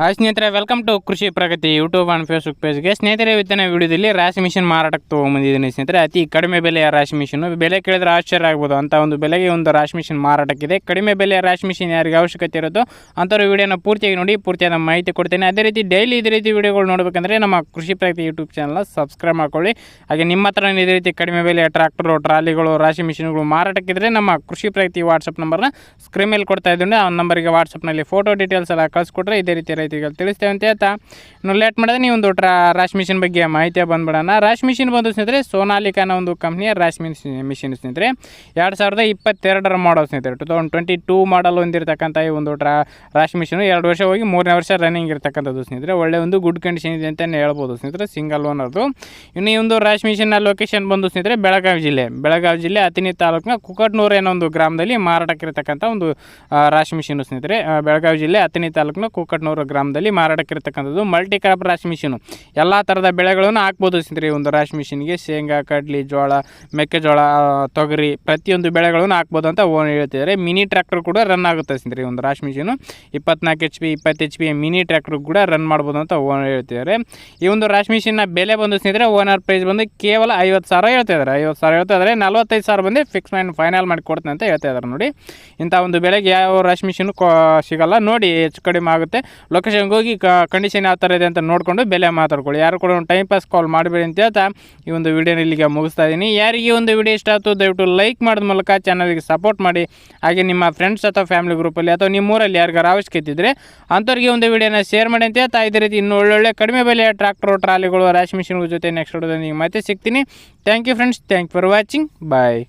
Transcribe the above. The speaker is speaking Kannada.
ಹಾಯ್ ಸ್ನೇಹಿತರೆ welcome to Krishi Pragati YouTube and Facebook ಪೇಜ್ಗೆ ಸ್ನೇಹಿತರೆ ಇವತ್ತಿನ ವಿಡಿಯೋದಲ್ಲಿ ರಾಶಿ ಮಿಷಿನ್ ಮಾರಾಟಕ್ಕೆ ತೊಗೊಂಬಂದಿದ್ದೀನಿ ಸ್ನೇಹಿತರೆ. ಅತಿ ಕಡಿಮೆ ಬೆಲೆಯ ರಾಶಿ ಮಿಷಿನ್ ಬೆಲೆ ಕೇಳಿದ್ರೆ ಆಶ್ಚರ್ಯ ಆಗ್ಬೋದು. ಅಂತ ಒಂದು ಬೆಲೆಗೆ ಒಂದು ರಾಶಿ ಮಿಷಿನ್ ಮಾರಾಟಕ್ಕಿದೆ. ಕಡಿಮೆ ಬೆಲೆಯ ರಾಶಿ ಮಿಷಿನ್ ಯಾರಿಗೆ ಅವಶ್ಯಕತೆ ಇರುತ್ತೋ ಅಂಥವ್ರು ವಿಡಿಯೋನ ಪೂರ್ತಿಯಾಗಿ ನೋಡಿ, ಪೂರ್ತಿಯಾದ ಮಾಹಿತಿ ಕೊಡ್ತೇನೆ. ಅದೇ ರೀತಿ ಡೈಲಿ ಇದೇ ರೀತಿ ವಿಡಿಯೋಗಳು ನೋಡಬೇಕಂದ್ರೆ ನಮ್ಮ ಕೃಷಿ ಪ್ರಗತಿ ಯೂಟ್ಯೂಬ್ ಚಾನಲ್ ಸಬ್ಸ್ಕ್ರೈಬ್ ಮಾಡ್ಕೊಳ್ಳಿ. ಹಾಗೆ ನಿಮ್ಮ ಹತ್ರ ಇದೇ ರೀತಿ ಕಡಿಮೆ ಬೆಲೆಯ ಟ್ರ್ಯಾಕ್ಟರು ಟ್ರಾಲಿಗಳು, ರಾಶಿ ಮಿಷಿನ್ಗಳು ಮಾರಾಟಕ್ಕಿದ್ರೆ ನಮ್ಮ ಕೃಷಿ ಪ್ರಗತಿ ವಾಟ್ಸಪ್ ನಂಬರ್ನ ಸ್ಕ್ರೀನ್ ಮೇಲೆ ಕೊಡ್ತಾ ಇದ್ದೀನಿ. ಆ ನಂಬರಿಗೆ ವಾಟ್ಸಪ್ನಲ್ಲಿ ಫೋಟೋ ಡೀಟೇಲ್ಸ್ ಎಲ್ಲ ಕಳಿಸ್ಕೊಟ್ರೆ ಇದೇ ರೀತಿ ರೈತರಿಗೆ ತಿಳಿಸ್ತೇವೆ ಅಂತ ಹೇಳ್ತಾ. ಇನ್ನು ಲೇಟ್ ಮಾಡಿದ್ರೆ ನೀವು ಒಂದು ರಾಶ್ ಮಿಷಿನ್ ಬಗ್ಗೆ ಮಾಹಿತಿ ಬಂದ್ಬಿಡೋಣ. ರಾಶ್ ಮಿಷಿನ್ ಬಂದು ಸ್ನೇಹಿತರೆ ಸೋನಾಲಿಕ ಅನ್ನೋ ಒಂದು ಕಂಪ್ನಿಯ ರಾಶ್ ಮಿಷಿನ್ ಮಿಷಿನ್ ಸ್ನೇಹಿತರೆ. ಎರಡು ಸಾವಿರದ ಇಪ್ಪತ್ತೆರಡರ ಮಾಡಲ್ ಸ್ನೇಹಿತರೆ. Two thousand twenty two model ಹೊಂದಿರತಕ್ಕಂಥ ಈ ಒಂದು ರಾಶ್ ಮಿಷಿನ್ ಎರಡು ವರ್ಷ ಹೋಗಿ ಮೂರನೇ ವರ್ಷ ರನ್ನಿಂಗ್ ಇರ್ತಕ್ಕಂಥದ್ದು ಸ್ನೇಹಿತರೆ. ಒಳ್ಳೆ ಒಂದು ಗುಡ್ ಕಂಡೀಷನ್ ಇದೆ ಅಂತಲೇ ಹೇಳ್ಬೋದು ಸ್ನೇಹಿತರೆ ಸಿಂಗಲ್ ಓನರ್ದು ಇನ್ನು ಈ ಒಂದು ರಾಶ್ ಮಿಷಿನ್ನ ಲೊಕೇಶನ್ ಬಂದು ಸ್ನೇಹಿತರೆ, ಬೆಳಗಾವಿ ಜಿಲ್ಲೆ. ಬೆಳಗಾವಿ ಜಿಲ್ಲೆ ಅತಿನಿ ತಾಲೂಕಿನ ಕುಕಟ್ನೂರು ಅನ್ನೋ ಒಂದು ಗ್ರಾಮದಲ್ಲಿ ಮಾರಾಟಕ್ಕಿರತಕ್ಕಂಥ ಒಂದು ರಾಶ್ ಮಿಷಿನ್ ಸ್ನೇಹಿತರೆ. ಬೆಳಗಾವಿ ಜಿಲ್ಲೆ ಅತಿನಿ ತಾಲೂಕಿನ ಕುಕಟ್ನೂರು ಗ್ರಾಮದಲ್ಲಿ ಮಾರಾಟಕ್ಕಿರ್ತಕ್ಕಂಥದ್ದು ಮಲ್ಟಿ ಕ್ರಾಪ್ ರಾಶಿ ಮಿಷಿನು. ಎಲ್ಲ ಥರದ ಬೆಳೆಗಳನ್ನು ಹಾಕ್ಬೋದು ಸ್ನೇಹಿತರೆ. ಈ ಒಂದು ರಾಶಿ ಮಿಷಿನ್ಗೆ ಶೇಂಗಾ, ಕಡ್ಲಿ, ಜೋಳ, ಮೆಕ್ಕೆಜೋಳ ತೊಗರಿ ಪ್ರತಿಯೊಂದು ಬೆಳೆಗಳನ್ನು ಹಾಕ್ಬೋದು ಅಂತ ಓನ್ ಹೇಳ್ತಿದ್ದಾರೆ. ಮಿನಿ ಟ್ರ್ಯಾಕ್ಟರ್ ಕೂಡ ರನ್ ಆಗುತ್ತೆ ಸ್ನೇಹಿತರೆ ಒಂದು ರಾಶಿ ಮಿಷಿನು. ಇಪ್ಪತ್ನಾಲ್ಕು ಎಚ್ ಪಿ ಇಪ್ಪತ್ತು ಎಚ್ ಪಿ ಮಿನಿ ಟ್ರ್ಯಾಕ್ಟರ್ ಕೂಡ ರನ್ ಮಾಡ್ಬೋದು ಅಂತ ಓನ್ ಹೇಳ್ತಿದ್ದಾರೆ. ಈ ಒಂದು ರಾಶಿ ಮಿಷಿನ್ನ ಬೆಲೆ ಬಂದು ಸ್ನೇಹಿತರೆ ಓನರ್ ಪ್ರೈಸ್ ಬಂದು ಕೇವಲ ಐವತ್ತು ಸಾವಿರ ಹೇಳ್ತಾ ಇದ್ದಾರೆ. ಐವತ್ತು ಸಾವಿರ ಹೇಳ್ತಾ ಇದ್ದಾರೆ. ನಲ್ವತ್ತೈದು ಸಾವಿರ ಬಂದು ಫಿಕ್ಸ್ ಮೈಂಡ್ ಫೈನಲ್ ಮಾಡಿ ಕೊಡ್ತೀನಿ ಅಂತ ಹೇಳ್ತಾ ಇದ್ದಾರೆ ನೋಡಿ. ಇಂಥ ಒಂದು ಬೆಳೆಗೆ ಯಾವ ರಾಶಿ ಮಿಷಿನ್ ಕೊ, ಸಿಗಲ್ಲ. ನೋಡಿ, ಹೆಚ್ಚು ಕಡಿಮೆ ಆಗುತ್ತೆ. ಲೊಕೇಶನ್ಗೆ ಹೋಗಿ ಕಂಡೀಷನ್ ಯಾವ ಥರ ಇದೆ ಅಂತ ನೋಡಿಕೊಂಡು ಬೆಲೆ ಮಾತಾಡ್ಕೊಳ್ಳಿ. ಯಾರು ಕೂಡ ಟೈಮ್ ಪಾಸ್ ಕಾಲ್ ಮಾಡಬೇಡಿ ಅಂತ ಹೇಳ್ತಾ ಈ ಒಂದು ವಿಡಿಯೋನ ಇಲ್ಲಿಗೆ ಮುಗಿಸ್ತಾ ಇದ್ದೀನಿ. ಯಾರಿಗೆ ಒಂದು ವಿಡಿಯೋ ಇಷ್ಟ ಆಯ್ತು, ದಯವಿಟ್ಟು ಲೈಕ್ ಮಾಡಿದ ಮೂಲಕ ಚಾನಲ್ಗೆ ಸಪೋರ್ಟ್ ಮಾಡಿ. ಹಾಗೆ ನಿಮ್ಮ ಫ್ರೆಂಡ್ಸ್ ಅಥವಾ ಫ್ಯಾಮಿಲಿ ಗ್ರೂಪಲ್ಲಿ ಅಥವಾ ನಿಮ್ಮ ಊರಲ್ಲಿ ಯಾರಿಗಾರು ಅವಶ್ಯಕತೆ ಇದ್ದರೆ ಅಂಥವ್ರಿಗೆ ಒಂದು ವಿಡಿಯೋನ ಶೇರ್ ಮಾಡಿ ಅಂತ ಹೇಳ್ತಾ ಇದೇ ರೀತಿ ಇನ್ನೂ ಒಳ್ಳೊಳ್ಳೆ ಕಡಿಮೆ ಬೆಲೆಯ ಟ್ರಾಕ್ಟರ್ ಟ್ರಾಲಿಗಳು ರಾಶಿ ಮಿಷಿನ್ಗಳ ಜೊತೆ ನೆಕ್ಸ್ಟ್ ವಿಡಿಯೋದಲ್ಲಿ ಮತ್ತೆ ಸಿಗ್ತೀನಿ. Thank you friends thank for watching bye